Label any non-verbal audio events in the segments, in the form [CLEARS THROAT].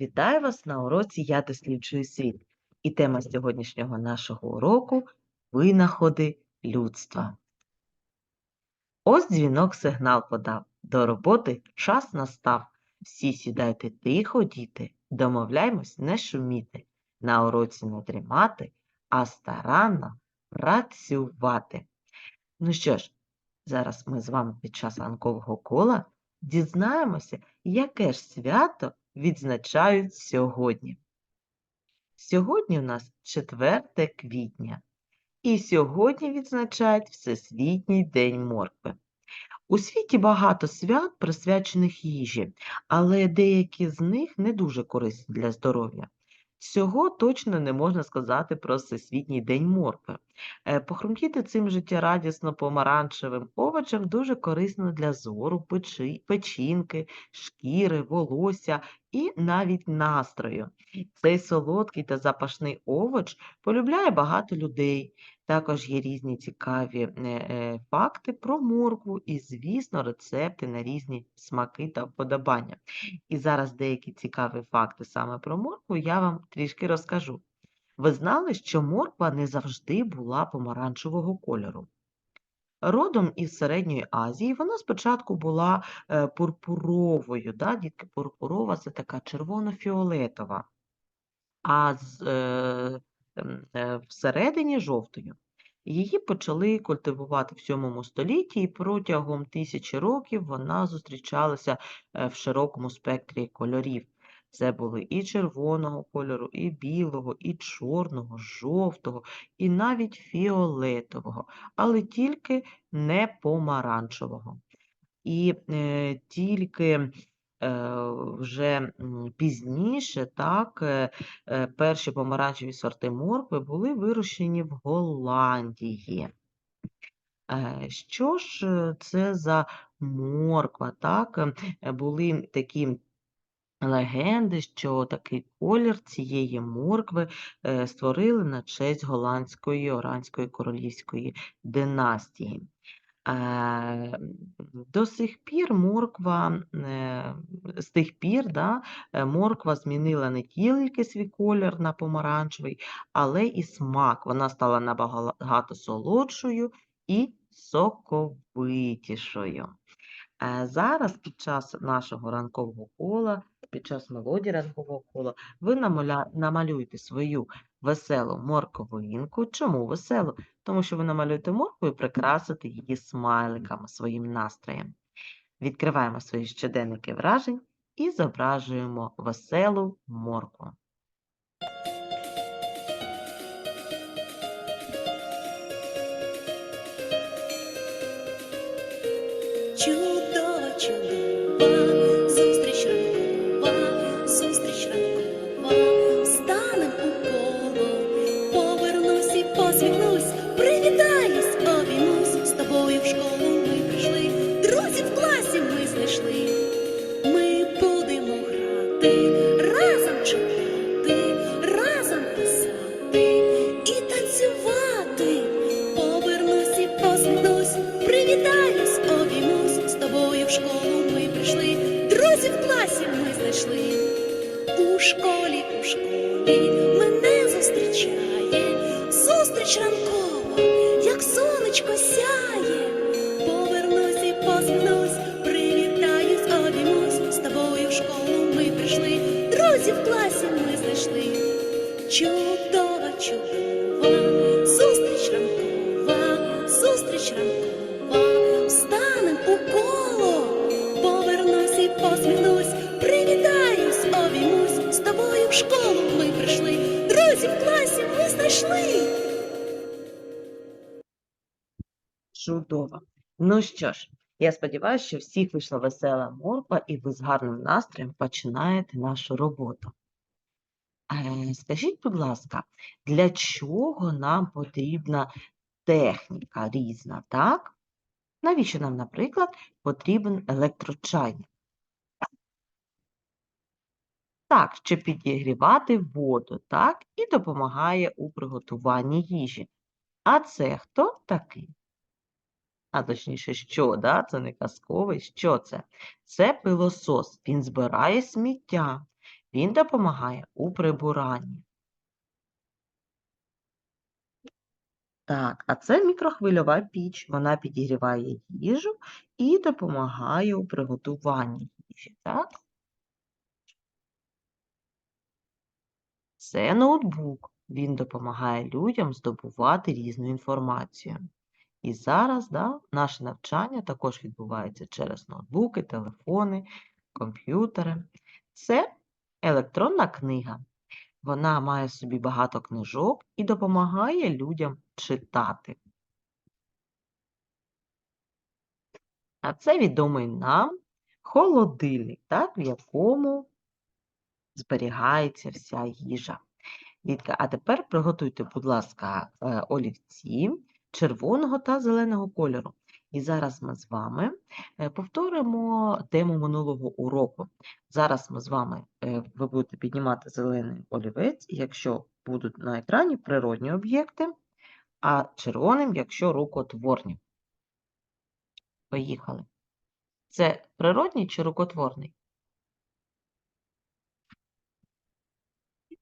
Вітаю вас на уроці Я досліджую світ. І тема сьогоднішнього нашого уроку винаходи людства. Ось дзвінок сигнал подав. До роботи час настав. Всі сідайте тихо, діти, домовляймось не шуміти, на уроці не дрімати, а старанно працювати. Ну що ж, зараз ми з вами під час ранкового кола дізнаємося, яке ж свято відзначають сьогодні. Сьогодні у нас 4 квітня, і сьогодні відзначають Всесвітній день моркви. У світі багато свят, присвячених їжі, але деякі з них не дуже корисні для здоров'я. Цього точно не можна сказати про Всесвітній день моркви. Е, Похрумтіти цим життєрадісно помаранчевим овочем дуже корисно для зору, печі, печінки, шкіри, волосся і навіть настрою. Цей солодкий та запашний овоч полюбляє багато людей. Також є різні цікаві е, е, факти про моркву і, звісно, рецепти на різні смаки та вподобання. І зараз деякі цікаві факти саме про моркву я вам трішки розкажу. Ви знали, що морква не завжди була помаранчевого кольору. Родом із Середньої Азії вона спочатку була е, пурпуровою. Да? Дітки, пурпурова це така червоно-фіолетова, а з, е, всередині жовтою. Її почали культивувати в 7 столітті, і протягом тисячі років вона зустрічалася е, в широкому спектрі кольорів. Це були і червоного кольору, і білого, і чорного, жовтого, і навіть фіолетового, але тільки не помаранчевого. І е, тільки е, вже пізніше, так, е, е, перші помаранчеві сорти моркви були вирощені в Голландії. Е, Що ж е, це за морква? Так, Е, були такі легенди, що такий колір цієї моркви е, створили на честь голландської оранської королівської династії. До сих пір морква, е, з тих пір, да, е, морква змінила не тільки свій колір на помаранчевий, але і смак. Вона стала набагато солодшою і соковитішою. Е, Зараз під час нашого ранкового кола, під час мелодії ранкового кола, ви намалюєте свою веселу морковинку. Чому веселу? Тому що ви намалюєте моркву і прикрасите її смайликами, своїм настроєм. Відкриваємо свої щоденники вражень і зображуємо веселу моркву. Чудова, чудова, друзів в класі ми знайшли. Чудова, чудова, зустріч ранкова, зустріч ранкова, встанем у коло, повернусь і посміхнусь, привітаюсь, обіймусь, з тобою в школу ми прийшли, друзів в класі ми знайшли. Чудово. Ну що ж, я сподіваюся, що всіх вийшла весела морква, і ви з гарним настроєм починаєте нашу роботу. Е, Скажіть, будь ласка, для чого нам потрібна техніка різна, так? Навіщо нам, наприклад, потрібен електрочайник? Так, щоб підігрівати воду, так, і допомагає у приготуванні їжі. А це хто такий? А точніше, що, да? Це не казковий. Що це? Це пилосос. Він збирає сміття Він допомагає у прибиранні. Так, а це мікрохвильова піч. Вона підігріває їжу і допомагає у приготуванні їжі. Так? Це ноутбук. Він допомагає людям здобувати різну інформацію. І зараз да, наше навчання також відбувається через ноутбуки, телефони, комп'ютери. Це електронна книга. Вона має собі багато книжок і допомагає людям читати. А це відомий нам холодильник, так, в якому зберігається вся їжа. Дітка, а тепер приготуйте, будь ласка, е, олівці червоного та зеленого кольору. І зараз ми з вами е, повторимо тему минулого уроку. Зараз ми з вами, е, ви будете піднімати зелений олівець, якщо будуть на екрані природні об'єкти, а червоним, якщо рукотворні. Поїхали. Це природній чи рукотворний?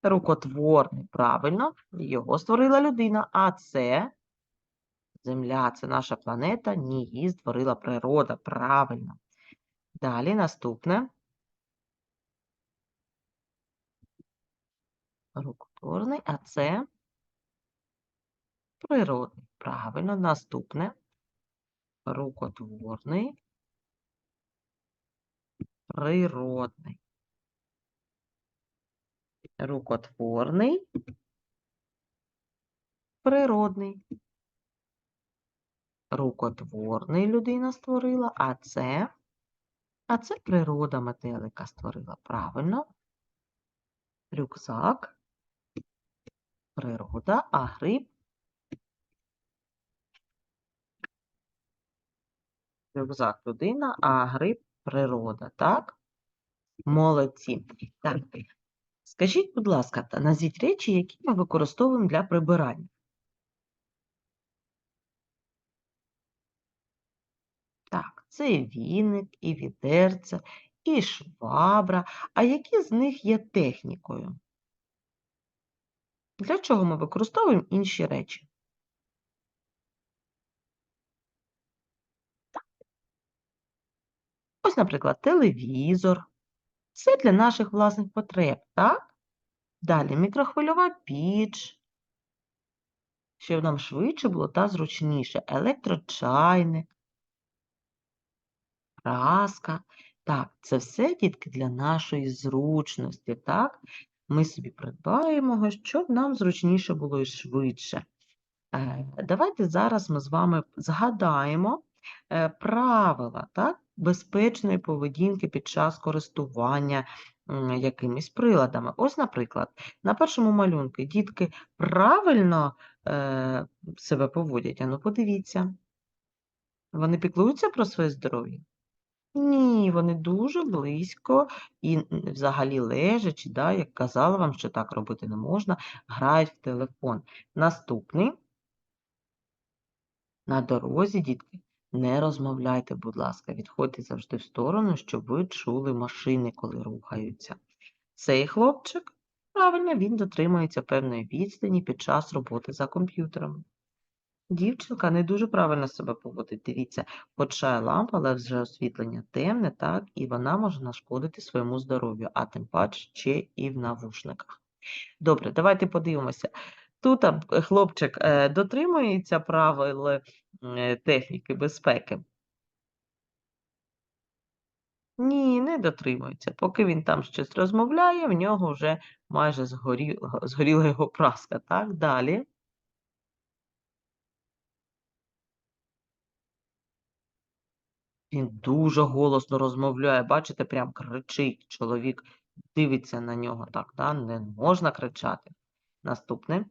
Рукотворний, правильно, його створила людина, а це Земля, це наша планета, ні, її створила природа, правильно. Далі наступне. Рукотворний, а це природний. Правильно, наступне. Рукотворний. Природний. Рукотворний. Природний. Рукотворний людина створила, а це, а це природа метелика створила. Правильно. Рюкзак. Природа, а гриб. Рюкзак людина, а гриб природа, так? Молодці. Так. Скажіть, будь ласка, назвіть речі, які ми використовуємо для прибирання. Так, це і віник, і відерце, і швабра. А які з них є технікою? Для чого ми використовуємо інші речі? Ось, наприклад, телевізор. Це для наших власних потреб, так? Далі мікрохвильова піч, щоб нам швидше було та зручніше. Електрочайник, праска. Так, це все, дітки, для нашої зручності, так? Ми собі придбаємо щоб нам зручніше було і швидше. Е, Давайте зараз ми з вами згадаємо е, правила так, безпечної поведінки під час користування якимись приладами. Ось, наприклад, на першому малюнку дітки правильно е, себе поводять. Ану, подивіться. Вони піклуються про своє здоров'я? Ні, вони дуже близько і взагалі лежачи, да, як казала вам, що так робити не можна, грають в телефон. Наступний. На дорозі, дітки, не розмовляйте, будь ласка, відходьте завжди в сторону, щоб ви чули машини, коли рухаються. Цей хлопчик, правильно, він дотримується певної відстані під час роботи за комп'ютером. Дівчинка не дуже правильно себе поводить. Дивіться, хоча лампа, але вже освітлення темне, так, і вона може нашкодити своєму здоров'ю, а тим паче ще і в навушниках. Добре, давайте подивимося. Тут хлопчик е, дотримується правил е, техніки безпеки. Ні, не дотримується. Поки він там щось розмовляє, в нього вже майже згоріла його праска. Так, далі. Він дуже голосно розмовляє, бачите, прям кричить. Чоловік дивиться на нього так, да? не можна кричати. Наступне.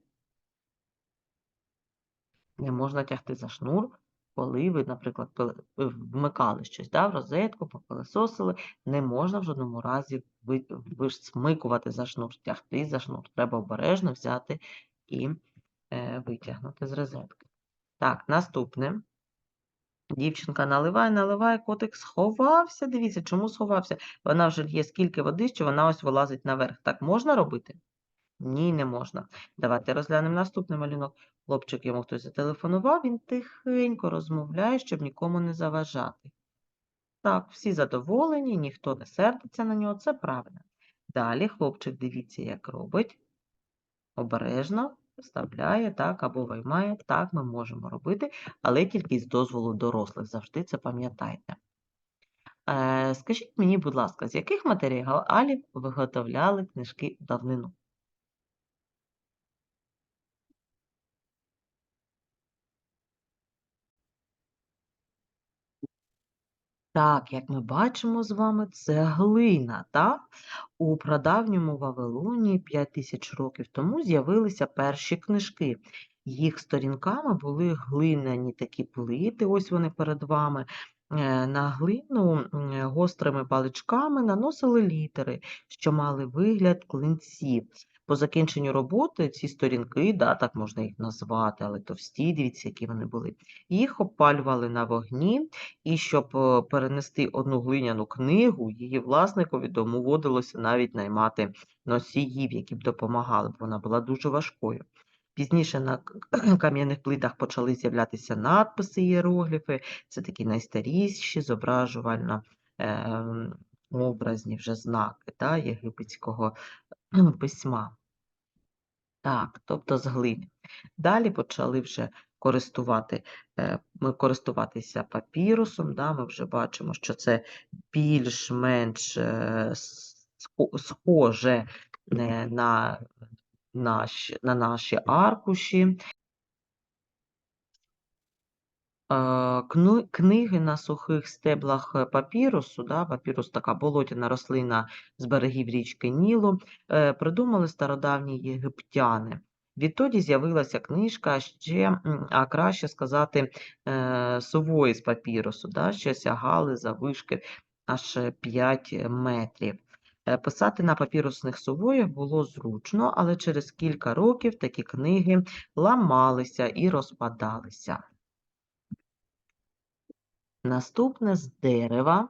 Не можна тягти за шнур, коли ви, наприклад, е, вмикали щось да, в розетку, попилисосили. Не можна в жодному разі ви, висмикувати за шнур, тягти за шнур. Треба обережно взяти і е, витягнути з розетки. Так, наступне. Дівчинка наливає, наливає, котик сховався. Дивіться, чому сховався? Вона вже лє скільки води, що вона ось вилазить наверх. Так можна робити? Ні, не можна. Давайте розглянемо наступний малюнок. Хлопчик йому хтось зателефонував, він тихенько розмовляє, щоб нікому не заважати. Так, всі задоволені, ніхто не сердиться на нього, це правильно. Далі хлопчик дивіться, як робить. Обережно вставляє, так, або виймає. Так, ми можемо робити, але тільки з дозволу дорослих. Завжди це пам'ятайте. Е, скажіть мені, будь ласка, з яких матеріалів виготовляли книжки давнину? Так, як ми бачимо з вами, це глина, так? У прадавньому Вавилоні 5 тисяч років тому з'явилися перші книжки. Їх сторінками були глиняні такі плити, ось вони перед вами. Е, На глину гострими паличками наносили літери, що мали вигляд клинців. По закінченню роботи ці сторінки, да, так можна їх назвати, але товсті, дивіться, які вони були. Їх опалювали на вогні, і щоб е, перенести одну глиняну книгу, її власникові доводилося навіть наймати носіїв, які б допомагали, бо вона була дуже важкою. Пізніше на кам'яних плитах почали з'являтися надписи, ієрогліфи. Це такі найстаріші зображувально ем, образні вже знаки та, єгипетського письма. Так, тобто з глини. Далі почали вже користувати, е, ми користуватися папірусом. Да, ми вже бачимо, що це більш-менш е, схоже е, на на наші аркуші. Книги на сухих стеблах е, папірусу, да, папірус така болотяна рослина з берегів річки Нілу, е, придумали стародавні єгиптяни. Відтоді з'явилася книжка ще, а краще сказати, е, сувої з папірусу, да, що сягали заввишки аж 5 метрів. Писати на папірусних сувоях було зручно, але через кілька років такі книги ламалися і розпадалися. Наступне з дерева.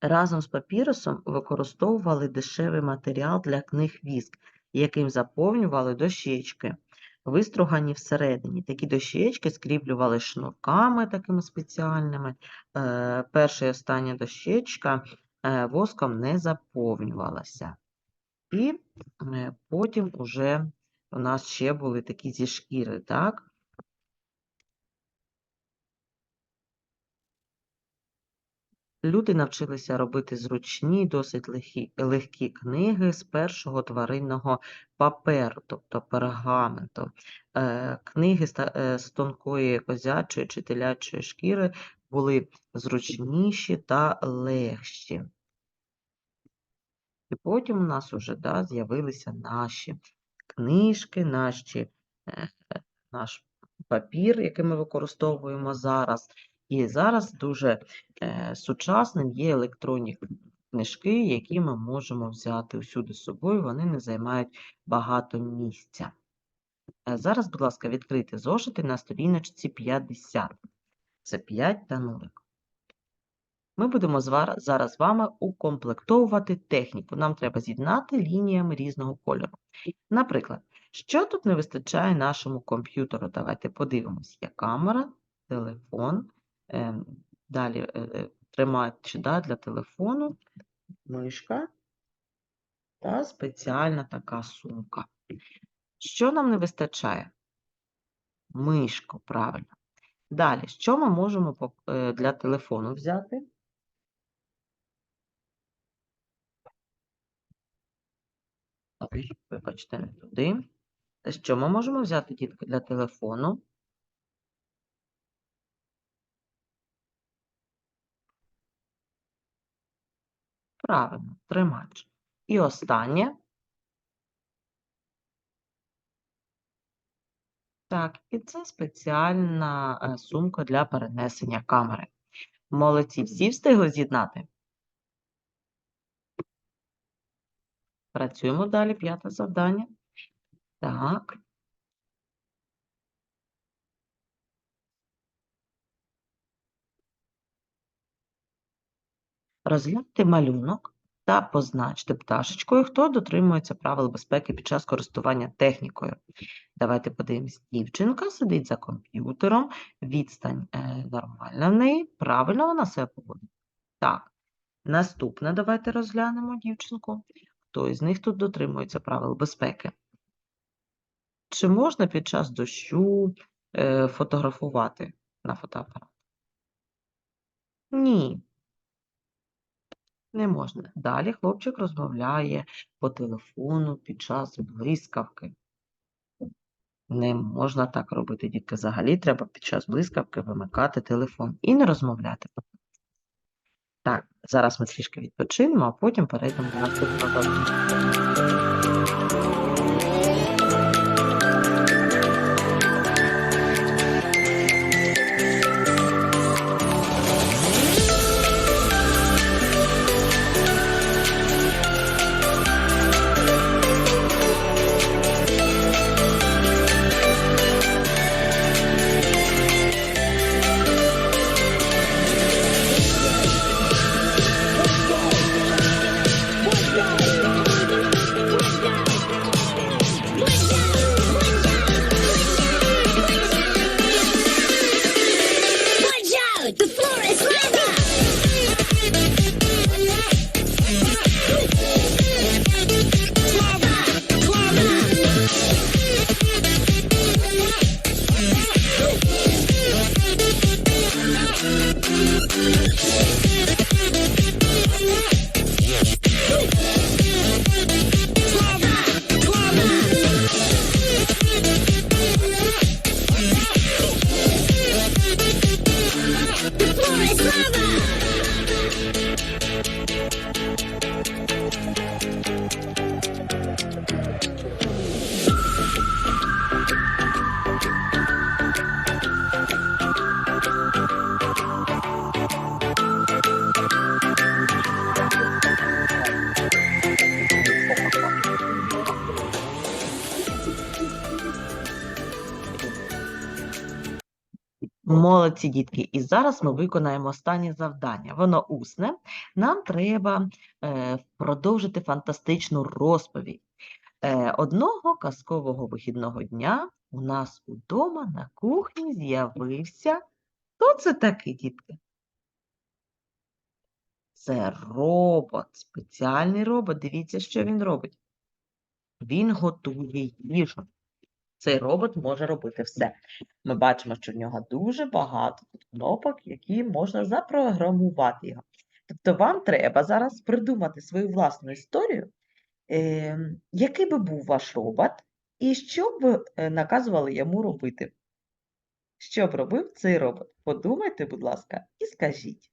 Разом з папірусом використовували дешевий матеріал для книг віск, яким заповнювали дощечки, вистругані всередині. Такі дощечки скріплювали шнурками такими спеціальними. Е, Перша і остання дощечка е, воском не заповнювалася. І е, потім уже у нас ще були такі зі шкіри, так? Люди навчилися робити зручні, досить легкі, легкі книги з першого тваринного паперу, тобто пергаменту. Е, Книги з е, з тонкої козячої чи телячої шкіри були зручніші та легші. І потім у нас уже да, з'явилися наші книжки, наші, е, наш папір, який ми використовуємо зараз. І зараз дуже е, сучасним є електронні книжки, які ми можемо взяти усюди з собою, вони не займають багато місця. Е, Зараз, будь ласка, відкрийте зошити на сторіночці 50. Це 5 та нулик. Ми будемо зараз з вами укомплектовувати техніку. Нам треба з'єднати лініями різного кольору. Наприклад, що тут не вистачає нашому комп'ютеру? Давайте подивимось. Є камера, телефон, ем, далі е, е, тримач да, для телефону, мишка та спеціальна така сумка. Що нам не вистачає? Мишку, правильно. Далі, що ми можемо е, для телефону взяти? Вибачте, не туди. Що ми можемо взяти, дітки, для телефону? Правильно, тримач. І останнє. Так, і це спеціальна е, сумка для перенесення камери. Молодці, всі встигли з'єднати? Працюємо далі, п'яте завдання. Так. Розгляньте малюнок та позначте пташечкою, хто дотримується правил безпеки під час користування технікою. Давайте подивимось, дівчинка сидить за комп'ютером, відстань е, нормальна в неї, правильно вона себе поводить. Так, наступне давайте розглянемо дівчинку. Хто із них тут дотримується правил безпеки? Чи можна під час дощу е, фотографувати на фотоапарат? Ні. Не можна. Далі хлопчик розмовляє по телефону під час блискавки. Не можна так робити, дітки. Взагалі треба під час блискавки вимикати телефон і не розмовляти. Так, зараз ми трішки відпочинемо, а потім перейдемо до наступного. It's me. Молодці, дітки. І зараз ми виконаємо останнє завдання. Воно усне. Нам треба е, продовжити фантастичну розповідь. Е, одного казкового вихідного дня у нас удома на кухні з'явився. Хто це такий, дітки? Це робот, спеціальний робот. Дивіться, що він робить. Він готує їжу. Цей робот може робити все. Ми бачимо, що в нього дуже багато кнопок, які можна запрограмувати його. Тобто вам треба зараз придумати свою власну історію, е, який би був ваш робот, і що б е, наказували йому робити. Що б робив цей робот? Подумайте, будь ласка, і скажіть.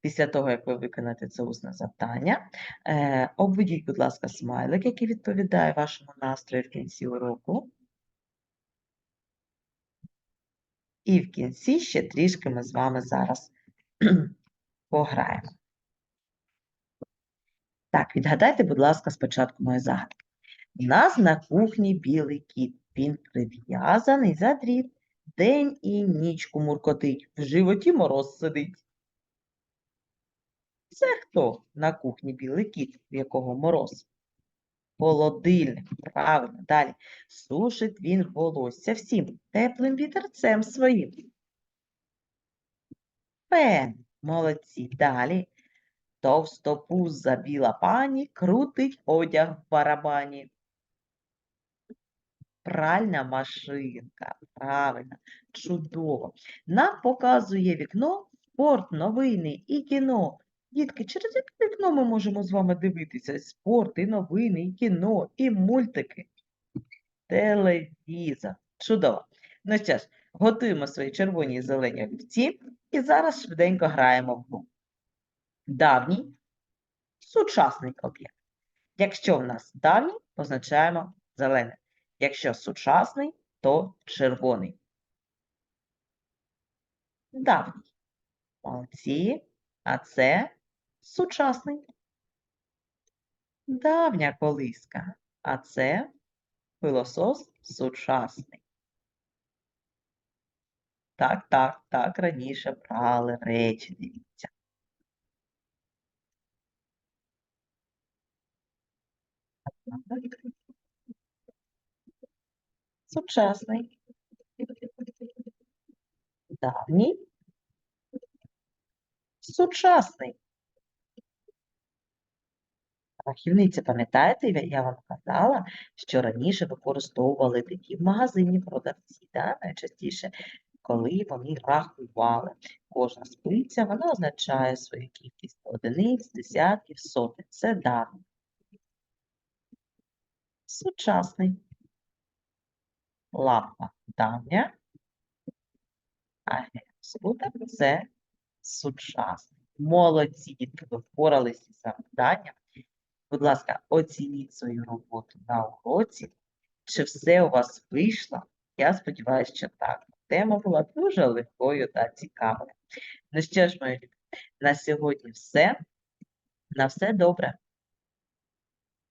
Після того, як ви виконаєте це усне завдання, е, обведіть, будь ласка, смайлик, який відповідає вашому настрою в кінці уроку. І в кінці ще трішки ми з вами зараз [CLEARS THROAT] пограємо. Так, відгадайте, будь ласка, спочатку мою загадку. У нас на кухні білий кіт. Він прив'язаний за дріт. День і нічку муркотить. В животі мороз сидить. Це хто на кухні білий кіт, в якого мороз? Холодильник, правильно. Далі. Сушить він волосся всім теплим вітерцем своїм. Фен, молодці. Далі. Товстопуза біла пані крутить одяг в барабані. Пральна машинка. Правильно, чудово. Нам показує вікно спорт, новини і кіно. Дітки, через яке вікно ми можемо з вами дивитися? Спорт, і новини, і кіно, і мультики. Телевізор. Чудово. Ну що ж, готуємо свої червоні і зелені олівці і зараз швиденько граємо в гру. Давній, сучасний об'єкт. Якщо в нас давній, позначаємо зелене. Якщо сучасний, то червоний. Давній. Молодці. А це сучасний. Давня колиска. А це пилосос сучасний. Так, так, так, раніше брали речі, дивіться. Сучасний. Давній. Сучасний. Рахівниця, пам'ятаєте, я- вам казала, що раніше використовували такі в магазині продавці, да? найчастіше, коли вони рахували. Кожна спиця, вона означає свою кількість одиниць, десятків, сотень. Це давній. Сучасний. Лампа давня, а гепсбутер – це сучасний. Молодці, дітки, впоралися з завданням. Будь ласка, оцініть свою роботу на уроці. Чи все у вас вийшло? Я сподіваюся, що так. Тема була дуже легкою та цікавою. Ну що ж, мої любі, на сьогодні все. На все добре.